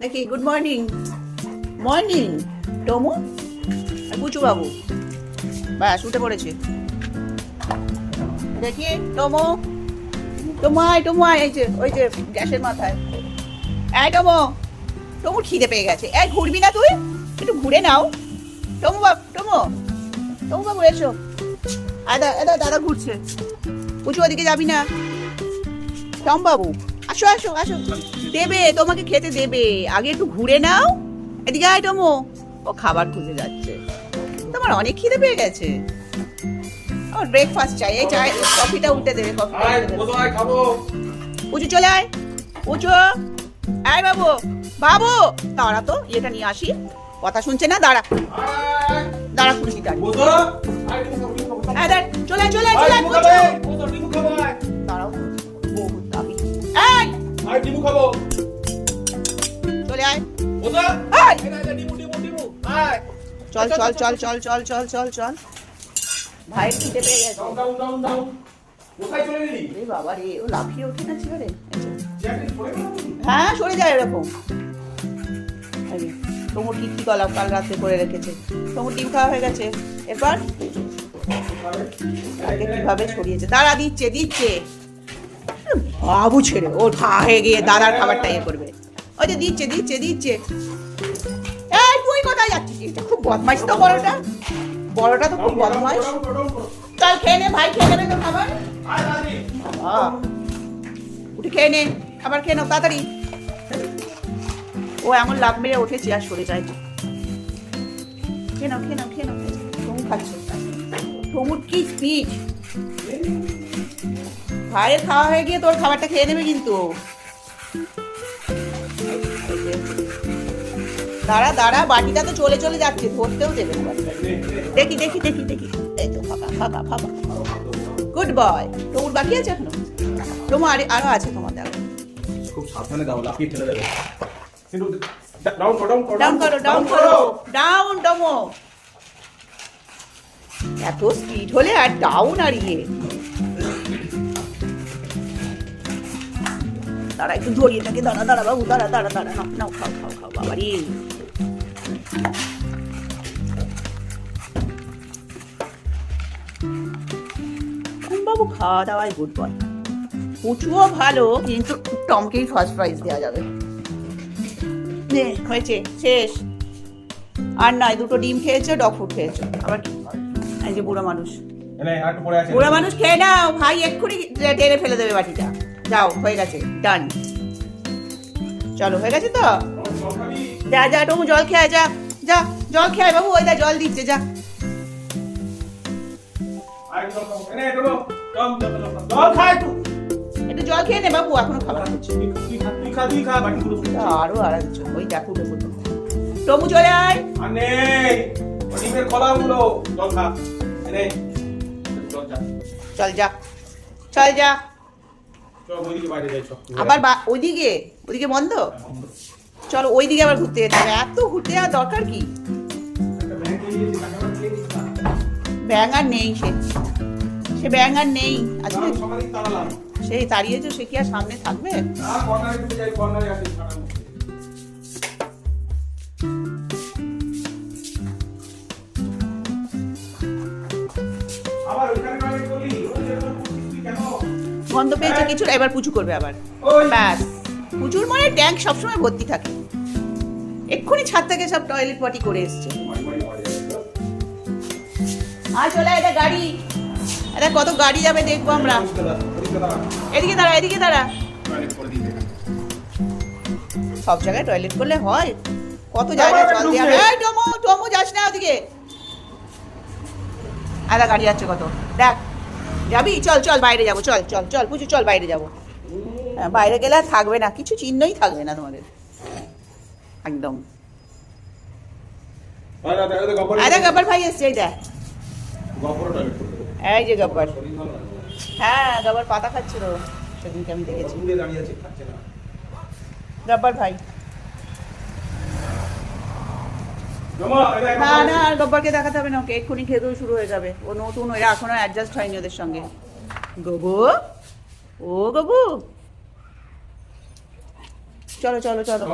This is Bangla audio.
দেখি গুড মর্নিং মর্নিং টমু আর বুচু বাবু ব্যাস উঠে পড়েছে। দেখি টমো টমাই টমাই এই যে, ওই যে গ্যাসের মাথায়। এই টমো টমু খিদে পেয়ে গেছে। এই ঘুরবি না তুই? একটু ঘুরে নাও। টমু বাবু টমো টমু বাবু, এসো। আদা আদা দাদা ঘুরছে। উঁচু ওদিকে যাবি না। টম বাবু আসো আসো আসো। দেবে তোমাকে খেতে দেবে। আগে একটু ঘুরে নাও। এদিকে আয় টমো। ও খাবার খুঁজে যাচ্ছে। তোমার অনেক খিদে পেয়ে গেছে। আমার ব্রেকফাস্ট চাই। এই চাই কফিটা উঠে দেবে কফিটা খাব। উঁচু চলে আয়। উঁচু। আয় বাবু। বাবু। দাঁড়া তো এটা নিয়ে আসি। কথা শুনছে না? দাঁড়া। দাঁড়া খুঁজছি দাঁড়া। দাঁড়া চলে চলে চলে দাঁড়াও। এই ডিমু খাব। চলে আয়। এই এই না, ডিমু ডিমু ডিমু। আয়। চল চল চল চল চল চল চল চল। ভাইয়ের খিদে পেয়ে গেছে। ডাউন ডাউন ডাউন ডাউন কোথায় চলে গেলি? রে বাবা রে ও লাফিয়ে ওঠে না ছেড়ে? হ্যাঁ সরে যায় এরকম। এই তোমার কলা কাল রাতে করে রেখেছে? তোমার ডিম খাওয়া হয়ে গেছে। এরপর? আগে কীভাবে ছড়িয়েছে? দাঁড়া দিচ্ছে দিচ্ছে। বাবু ছেড়ে ও হয়ে গিয়ে দাদার খাবারটা ইয়ে করবে। ওই যে দিচ্ছে দিচ্ছে দিচ্ছে। এই, তুই কোথায় যাচ্ছিস? খুব বদমাইশ তো বড়টা। বড়টা তো খুব বদমাইশ। চল, খেয়ে নে ভাই, খেয়ে নেবে তো খাবার। উঠে খেয়ে নে, খাবার খেয়ে নাও, তাড়াতাড়ি। ও এমন লাভ মেরে উঠেছি আর সরে যায় খেয়ে নাও খেয়ে নাও খেয়ে নাও। টমু খাচ্ছে। টমুর কি স্পিড ভাইয়ের খাওয়া হয়ে গিয়ে তোর খাবারটা খেয়ে নেবে কিন্তু। দাঁড়া দাঁড়া বাটিটা তো চলে চলে যাচ্ছে ধরতেও দেবে দেখি দেখি দেখি দেখি। এই তো ফাঁকা ফাঁকা ফাঁকা। গুড বয় টমুর বাকি আছে এখনও? টমু আরে আরও আছে তোমার দেখো খুব সাবধানে দাও লাফিয়ে ফেলে দেবে। ডাউন করো ডাউন করো ডাউন করো ডাউন করো। ডাউন ডমো এত স্পিড হলে আর ডাউন আর ইয়ে। দাঁড়া একটু জড়িয়ে থাকে দাঁড়া দাঁড়া বাবু দাঁড়া দাঁড়া দাঁড়া। নাও নাও খাও খাও খাও বাবা রে। বাবু খাওয়া দাওয়ায় গুড বয়। পুচুও ভালো কিন্তু টমকেই ফার্স্ট প্রাইজ দেওয়া যাবে। নে হয়েছে শেষ। আর নয় দুটো ডিম খেয়েছো ডগ ফুড খেয়েছো। আবার কি এই যে বুড়ো মানুষ। বুড়ো মানুষ খেয়ে নাও ভাই এক্ষুনি টেনে ফেলে দেবে বাটিটা। দাও হয়ে গেছে ডান চলো, হয়ে গেছে তো? যা যা, টমু, জল খেয়ে যা যা, জল খেয়ে বাবু, ওই দা জল দিচ্ছে, যা। জল খেয়ে নে, বাবু, এখনও খাবার আরও ওই চলে আয়। চল, যা। চল, যা। আবার বা- ওইদিকে? ওইদিকে বন্ধ? চলো ওইদিকে আবার ঘুরতে যেতে হবে। এত ঘুরতে যাওয়ার দরকার কি? একটা ব্যাগ নিয়ে গিয়েছি, তাকে আবার দিয়ে দিস না। ব্যাং আর নেই সে। সে ব্যাঙ আর নেই। আজকে সেই তাড়িয়েছো সে কি আর সামনে থাকবে? গন্ধ পেয়েছে কিছু এবার পুচু করবে আবার। ব্যাস। পুচুর মনে ট্যাঙ্ক সবসময় ভর্তি থাকে। এক্ষুনি ছাদ থেকে সব টয়লেট পটি করে এসছে। আর চলে এটা গাড়ি। এটা কত গাড়ি যাবে দেখব আমরা। এদিকে দাঁড়া এদিকে দাঁড়া। সব জায়গায় টয়লেট করলে হয়। কত জায়গায় জল দেওয়া এই টমো টমো যাস না ওদিকে। আদা গাড়ি যাচ্ছে কত। দেখ। যাবি? চল চল বাইরে যাব চল চল চল পুজো চল বাইরে যাব। হ্যাঁ, বাইরে গেলে আর থাকবে না কিছু চিহ্নই থাকবে না তোমাদের। একদম। আরে, গব্বর ভাই এসছে এই দেখ। এই যে গব্বর। হ্যাঁ গব্বর পাতা খাচ্ছিল। সেদিনকে আমি দেখেছি। গব্বর ভাই জমা, এটা এখন না না আর গব্বরকে দেখাতে হবে না ওকে এক্ষুনি খেতেও শুরু হয়ে যাবে। ও নতুন ওরা এখনও অ্যাডজাস্ট হয়নি ওদের সঙ্গে। গবু ও গবু চলো চলো চলো।